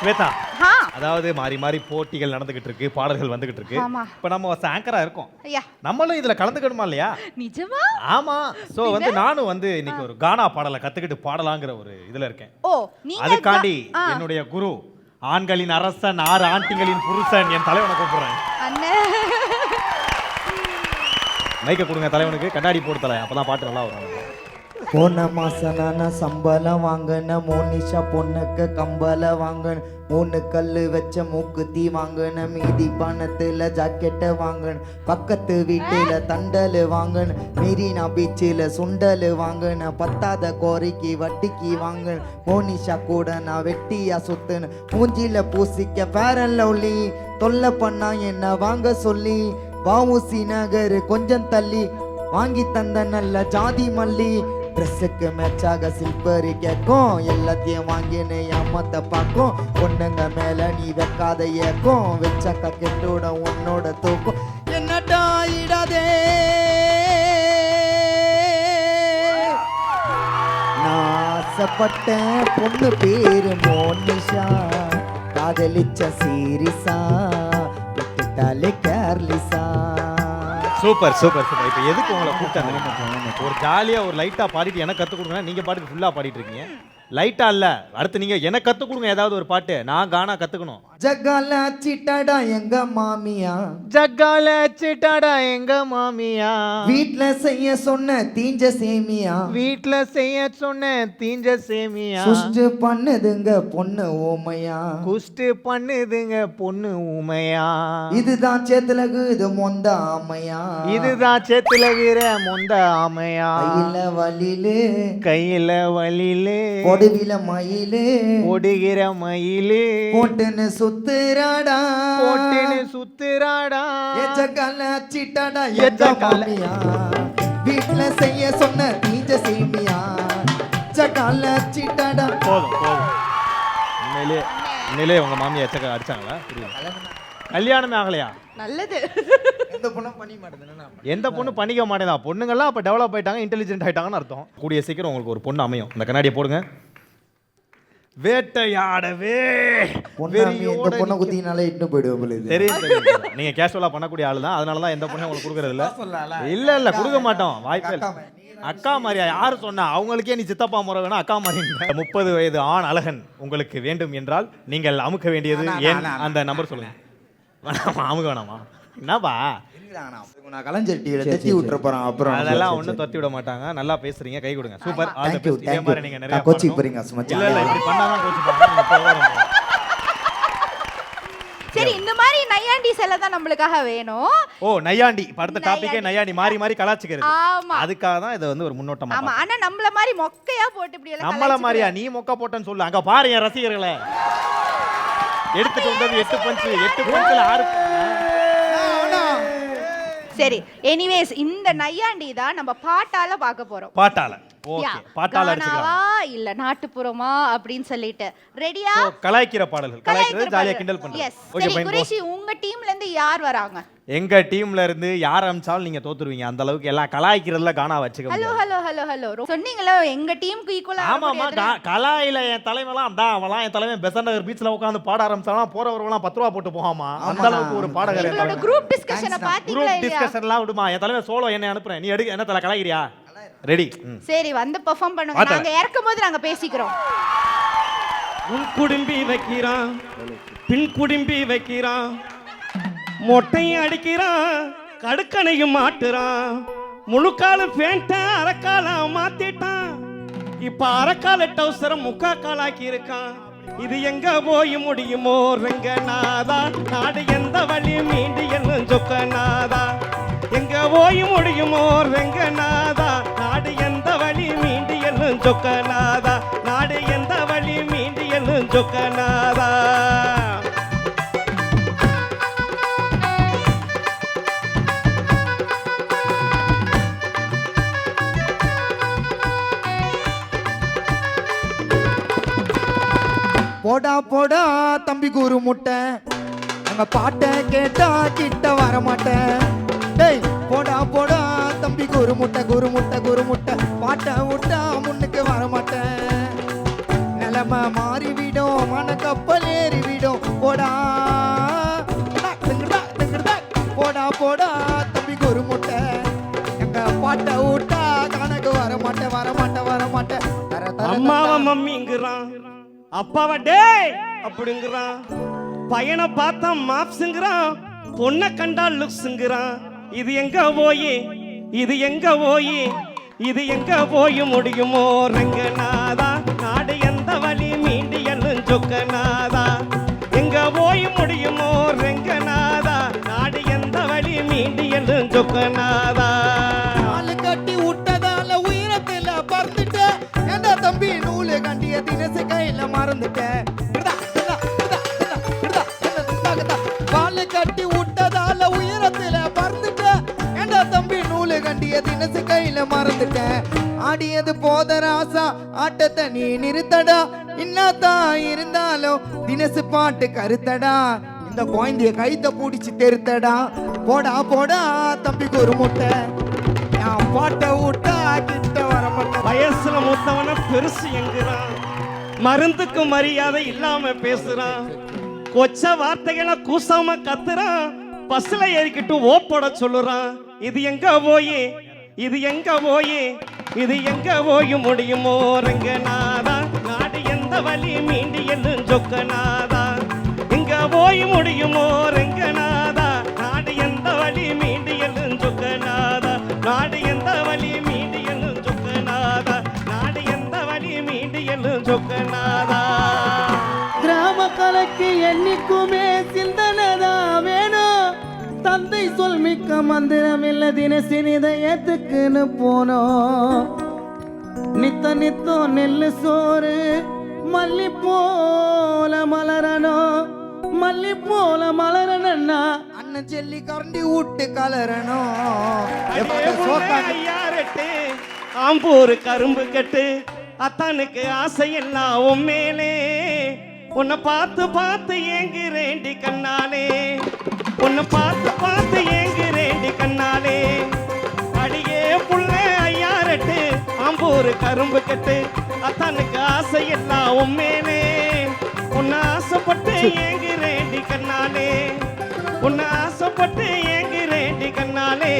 ஸ்வேதா அதாவது மாறி மாறி போட்டிகள் நடந்துகிட்டு இருக்கு பாடல்கள் வந்துகிட்டு இருக்கு. இப்ப நம்ம ஆங்கரா இருக்கோம். நம்மளும் இதுல கலந்துக்கணுமா இல்லையா? நிஜமா? ஆமா. சோ வந்து நானும் வந்து இன்னைக்கு ஒரு கானா பாடலை கத்துக்கிட்டு பாடலாங்கிற ஒரு இதுல இருக்கேன். ஓ அதுக்காண்டி என்னுடைய குரு ஆண்களின் அரசன் ஆறு ஆண்டிகளின் புருஷன் என் தலைவனை கூப்பிடுறேன். மைக்க கொடுங்க தலைவனுக்கு. கண்ணாடி போட்டு தலை அப்பதான் பாட்டு நல்லா வரும். போன மாசம் நான் சம்பளம் வாங்கின மோனிஷா பொண்ணுக்கு கம்பளை வாங்கின மூணு கல் வச்ச மூக்குத்தி வாங்கின மீதி பணத்துல ஜாக்கெட்டை வாங்கின பக்கத்து வீட்டுல தண்டல் வாங்கின மெரினா பீச்சில் சுண்டல் வாங்கின பத்தாத கோரிக்கு வட்டிக்கு வாங்கின மோனிஷா கூட நான் வெட்டியா சுத்துன மூஞ்சில பூசிக்க பேரல்ல உள்ளி தொல்லை பண்ணா என்ன வாங்க சொல்லி வாவுசி நகர் கொஞ்சம் தள்ளி வாங்கி தந்த நல்ல ஜாதி மல்லி ட்ரெஸ்ஸுக்கு மேட்சாக சில்பரி கேட்கும். எல்லாத்தையும் வாங்கினு ஏமாத்த பார்க்கும். பொண்ணுங்க மேல நீ வைக்காத ஏக்கும். வச்சக்க கெட்டோட உன்னோட தூக்கும். என்னட்டா இடாதே? நான் ஆசைப்பட்ட பொண்ணு பேரு மோனிஷா. காதலிச்ச சீரிசா. விட்டுட்டாலே கேர்லிசா சூப்பர் சூப்பர் சூப்பர் இப்போ எதுக்கு உங்களை கூப்பிட்டாங்க ஒரு ஜாலியாக ஒரு லைட்டாக பாடிட்டு எனக்கு கற்றுக் கொடுங்க நீங்கள் பாட்டுக்கு ஃபுல்லாக பாடிட்டு இருக்கீங்க. லைட்டாக இல்லை. அடுத்து நீங்கள் எனக்கு கற்றுக் கொடுங்க ஏதாவது ஒரு பாட்டு. நான் கானா கற்றுக்கணும் ஜகால சிட்டடா எங்க மாமியா? ஜக்கால சிட்டாடா எங்க மாமியா? வீட்ல செய்ய சொன்ன தீஞ்ச சேமியா? வீட்ல செய்ய சொன்ன தீஞ்ச சேமியா? சுஷ்டு பண்ணுதுங்க பொண்ணு ஓமையா குஸ்ட் பண்ணுதுங்க பொண்ணு ஊமையா? இதுதான் சேத்துலகு இது மொந்த ஆமையா? இதுதான் சேத்துல வீர மொந்த ஆமையா? கையில வலிலு கையில வலிலே பொடுவில மயிலு ஒடுகிற மயிலே போட்டுன்னு சுத்துறாடா. போட்டுன்னு சுத்துறாடா. எச்சக்கால சிட்டடா எச்ச எச்ச கால. மாமியா. வீட்ல செய்ய சொன்ன தீஞ்ச சேமியா சக்கால சிட்டடா போதும் போதும். உண்மையிலே உண்மையிலே உங்க மாமியா எச்சக்க அடிச்சாங்களா? புரியல கல்யாணமே ஆகலையா? நல்லது. எந்த பொண்ணும் பண்ணி மாட்டேதுன்னா எந்த பொண்ணு பண்ணிக்க மாட்டேதா? பொண்ணுங்கெல்லாம் அப்ப டெவலப் ஆயிட்டாங்க இன்டெலிஜென்ட் ஆயிட்டாங்கன்னு அர்த்தம். கூடிய சீக்கிரம் உங்களுக்கு ஒரு பொண்ணு அமையும். இந்த கண்ணாடியை போடுங்க. வேட்டையாடவே. வெறியோட பொண்ணை குத்தினாலே இட்டு போயிடுவோம் போல இது தெரியும். நீங்க கேஷுவலா பண்ணக்கூடிய ஆளு தான். அதனால தான் எந்த பொண்ணையும் உங்களுக்கு கொடுக்கறது இல்ல இல்ல இல்ல கொடுக்க மாட்டோம். வாய்ப்பே இல்ல. அக்கா மாதிரியா? யாரு சொன்னா? அவங்களுக்கே நீ சித்தப்பா முறை வேணும் அக்கா மாதிரி முப்பது வயது ஆண் அழகன் உங்களுக்கு வேண்டும் என்றால் நீங்கள் அமுக்க வேண்டியது ஏன் அந்த நம்பர் சொல்லுங்க. வேணாமா அமுக்க வேணாமா? என்னப்பா? நான் கலைஞர் தட்டி விட்டுற போறேன் அப்புறம் அதெல்லாம் ஒண்ணும் தொத்தி விட மாட்டாங்க. நல்லா பேசுறீங்க கை கொடுங்க. Super all the Thank you, best இதே thank மாதிரி you. நீங்க நிறைய. போறீங்க, சும்மா இல்ல இல்ல இப்படி பண்ணாதான். சரி இந்த மாதிரி நையாண்டி செல்ல தான் நம்மளுக்காக வேணும். ஓ நையாண்டி. இப்ப அடுத்த டாபிக்கே நையாண்டி. மாறி மாறி கலாச்சிக்கிறது. ஆமா. அதுக்காக தான் இதை வந்து ஒரு முன்னோட்டமா ஆமா ஆனா நம்மள மாதிரி மொக்கையா போட்டு இப்படி எல்லாம் நம்மள மாதிரியா? நீ மொக்க போட்டேன்னு சொல்லு. அங்க பாரு என் ரசிகர்களை. எடுத்துட்டு வந்தது எட்டு பஞ்சு எட்டு பஞ்சுல ஆறு சரி எனிவேஸ் இந்த நையாண்டி தான் நம்ம பாட்டால பார்க்க போறோம். பாட்டால. அடிச்சுக்கலாம் இல்ல நாட்டுப்புறமா அப்படின்னு சொல்லிட்டு. ரெடியா கலாய்க்கிற பாடல்கள் கலாய்க்கிறது ஜாலியா கிண்டல் குரேஷி உங்க டீம்ல இருந்து யார் வராங்க? எங்க டீம்ல இருந்து யார் அமிச்சாலும் நீங்க தோத்துருவீங்க. அந்த அளவுக்கு எல்லாம் கலாய்க்கிறதுல காணா வச்சுக்க ஹலோ ஹலோ ஹலோ சொன்னீங்களோ எங்க டீமுக்கு ஈக்குவலா ஆமாமா கலாயில என் தலைவெல்லாம் அதான் அவன்லாம் என் தலைவன் பெசன் நகர் பீச்ல உட்காந்து பாட ஆரம்பிச்சாலாம் போறவர்கள்லாம் பத்து ரூபா போட்டு போகாமா? அந்த அளவுக்கு ஒரு பாடகர் எங்களோட. குரூப் டிஸ்கஷனை பாத்தீங்களா குரூப் டிஸ்கஷன்லாம் விடுமா? என் தலைவன் சோலோ என்ன அனுப்புறேன். நீ எடுக்க என்ன தலை கலாய்க்கிறியா? ரெடி சரி வந்து பெர்ஃபார்ம் பண்ணுங்க. நாங்க இறக்கும் போது நாங்க பேசிக்கிறோம். உன் குடும்பி வைக்கிறான். பின் குடும்பி வைக்கிறான். மொட்டையும் அடிக்கிறான். கடுக்கனையும் மாட்டுறான் முழுக்காலு பேண்ட்டேன் அரைக்கால மாத்திட்டான். இப்ப அரைக்கால டவுசரை முக்கா காலாக்கி இருக்கான். இது எங்க போய் முடியுமோ ரெங்க நாதா நாடு எந்த வழி மீண்டு சொக்க நாதா எங்க போய் முடியுமோ ரெங்கநாதா? நாடு எந்த வழி மீண்டு சொக்க நாதா நாடு எந்த வழி மீண்டு சொக்க நாதா போடா போடா தம்பி குரு முட்டை. நம்ம பாட்டை கேட்டா கிட்ட வர மாட்டேன். டேய் போடா போடா தம்பி குரு முட்டை குரு முட்டை குரு முட்டை. பாட்டை விட்டா அப்பாவை டேய்! அப்படிங்கிறான். பையனை பார்த்தா மாப்ஸுங்கிறான் பொண்ணை கண்டா லுக்ஸுங்கிறான். இது எங்க போய்? இது எங்க போய்? இது எங்க போய் முடியுமோ? ரங்கநாதா நாடு எந்த வழி? மீண்டு எல்லும் சொக்கநாதா. எங்க போய் முடியுமோ? ரங்கநாதா நாடு எந்த வழி? மீண்டு எல்லும் சொக்கநாதா. மறந்துட்டேன் கிடுதா, கட்டி விட்டதால உயரத்துல பறந்துட்டேன் என்ன தம்பி நூலு கண்டிய தினசு கையில மறந்துட்டேன் ஆடியது போத ராசா ஆட்டத்தை நீ நிறுத்தடா. இன்னாதான் இருந்தாலும் தினசு பாட்டு கருத்தடா. இந்த குழந்தைய கைத்த பூடிச்சு தெருத்தடா. போடா போடா தம்பிக்கு ஒரு முட்டை. என் பாட்டை விட்டா கிட்ட வர மாட்டேன் வயசுல மூத்தவன பெருசு என்கிறான். மருந்துக்கு மரியாதை இல்லாம பேசுறான். கொச்ச வார்த்தைகளை கூசாம கத்துறான். பஸ்ல ஏறிக்கிட்டு ஓப்போட சொல்லுறான். இது எங்க போய்? இது எங்க போய்? இது எங்க போய் முடியுமோ? ரங்கநாதா நாடு எந்த வழி மீண்டு எல்லும் சொக்கநாதா. எங்க போய் முடியுமோ? ரங்க இல்ல தினசினித ஏத்துக்குன்னு போனோம். நித்த நித்தம் நெல்லு சோறு மல்லி போல மலரணும். மல்லி போல மலரணும்னா அண்ணன் செல்லி கரண்டி விட்டு கலரணும். ஆம்பூர் கரும்பு கட்டு. அத்தானுக்கு ஆசை எல்லாம் உன் மேலே. உன்னை பார்த்து பார்த்து ஏங்குறேண்டி கண்ணாலே. உன்னை பார்த்து பார்த்து ஏங்குறேண்டி கண்ணாலே. அடியே புள்ள ஐயாரெட்டு அம்பூர் கரும்பு கட்டு. அத்தானுக்கு ஆசை எல்லாம் உன் மேலே. உன்னை ஆசைப்பட்டு ஏங்குறேண்டி கண்ணாலே. உன்னை ஆசைப்பட்டு ஏங்குறேண்டி கண்ணாலே.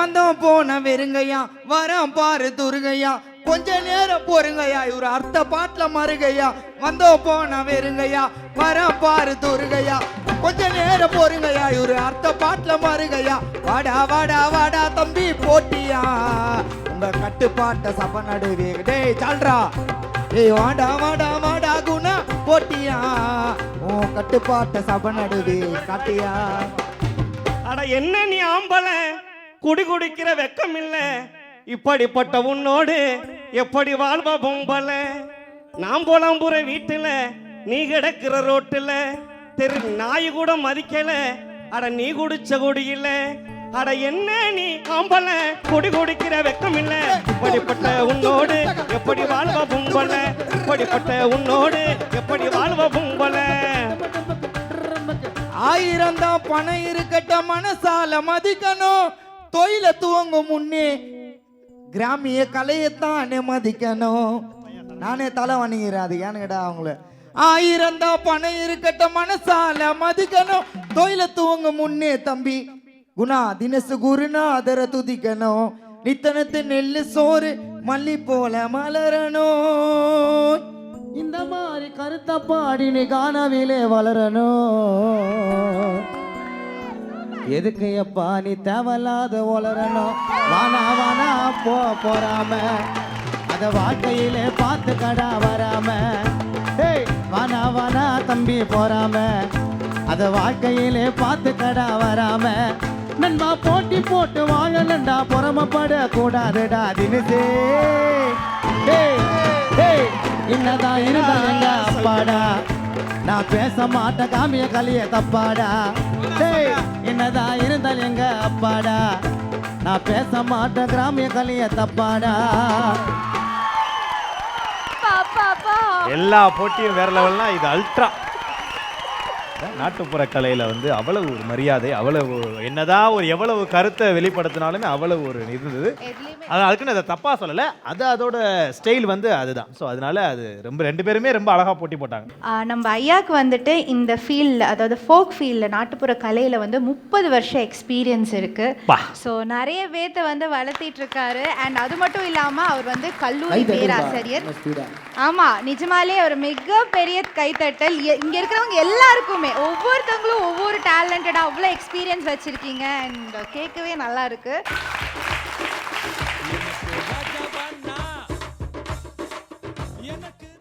வந்தோம் போன வெறுங்கையா வரம் பாரு துருகையா கொஞ்ச நேரம் பொறுங்கய்யா இவர் அர்த்த பாட்டுல மறுகையா. வந்தோம் போன வெறுங்கையா வரோம் பாரு துருகையா கொஞ்ச நேரம் பொறுங்கய்யா இவரு அர்த்த பாட்டுல மாறுங்கய்யா வாடா வாடா வாடா தம்பி போட்டியா? உங்க கட்டுப்பாட்ட சப நடுவே. டேய் சால்ரா ஏய் வாடா வாடா வாடா குணா போட்டியா? உன் கட்டுப்பாட்ட சப நடுவே காட்டியா? அட என்ன நீ ஆம்பள? குடி குடிக்கிற வெக்கம் இல்ல. இப்படிப்பட்ட உன்னோடு எப்படி வாழ்வ பொம்பல நாம் போலாம்புற வீட்டுல நீ கிடக்கிற ரோட்டுல தெரு நாய் கூட மதிக்கல. அட நீ குடிச்ச குடியில. அட என்ன நீ ஆம்பள குடி குடிக்கிற வெக்கம் இல்ல இப்படிப்பட்ட உன்னோடு எப்படி வாழ்வ பொம்பல? இப்படிப்பட்ட உன்னோடு எப்படி வாழ்வ பொம்பல? ஆயிரம் தான் பணம் இருக்கட்ட மனசால மதிக்கணும். தொழில துவங்கும் முன்னே கிராமிய கலையத்தானே மதிக்கணும். நானே தலை வணங்கிறேன் அது ஏன்னு கேட்டா அவங்கள. ஆயிரம் தான் பணம் இருக்கட்ட மனசால மதிக்கணும். தொயில துவங்கும் முன்னே தம்பி குணா தினசு குருநாதர துதிக்கணும். நித்தனத்து நெல்லு சோறு மல்லி போல மலரணும். இந்த மாதிரி கருத்த பாடினு நீ காணவிலே வளரணும். எதுக்கு எப்பா நீ தேவையில்லாத வளரணும் வானா வானா போ போறாம. அத வாழ்க்கையிலே பார்த்து கடா வராம. வானா வானா தம்பி போறாம. அத வாழ்க்கையிலே பார்த்து கடா வராம. நண்பா போட்டி போட்டு வாழலண்டா புறமப்பட கூடாதுடா தினசே. டேய் என்னதான் இருந்தா எங்க அப்பாடா. நான் பேச மாட்டேன் காமிய கலிய தப்பாடா. டேய் என்னதான் இருந்தால் எங்க அப்பாடா. நான் பேச மாட்டேன் கிராமிய கலிய தப்பாடா. எல்லா போட்டியும் வேற லெவல்னா இது அல்ட்ரா நாட்டுப்புற கலையில வந்து அவ்வளவு ஒரு மரியாதை அவ்வளவு என்னதான் ஒரு எவ்வளவு கருத்தை வெளிப்படுத்தினாலுமே அவ்வளவு ஒரு இருந்தது. அது அதுக்குன்னு அதை தப்பா சொல்லல. அது அதோட ஸ்டைல் வந்து அதுதான். ஸோ அதனால அது ரொம்ப ரெண்டு பேருமே ரொம்ப அழகா போட்டி போட்டாங்க. நம்ம ஐயாக்கு வந்துட்டு இந்த ஃபீல்டில் அதாவது ஃபோக் ஃபீல்டில் நாட்டுப்புற கலையில் வந்து முப்பது வருஷம் எக்ஸ்பீரியன்ஸ் இருக்கு. பா. ஸோ நிறைய பேர்த்த வந்து வளர்த்திட்டு இருக்காரு. அண்ட் அது மட்டும் இல்லாமல் அவர் வந்து கல்லூரி பேராசிரியர். பா, speed ஆ. ஆமா நிஜமாலே ஒரு மிகப்பெரிய கைத்தட்டல். இங்க இருக்கிறவங்க எல்லாருக்குமே ஒவ்வொருத்தவங்களும் ஒவ்வொரு டேலண்டடாக அவ்வளோ எக்ஸ்பீரியன்ஸ் வச்சுருக்கீங்க. அண்ட் கேட்கவே நல்லா இருக்குது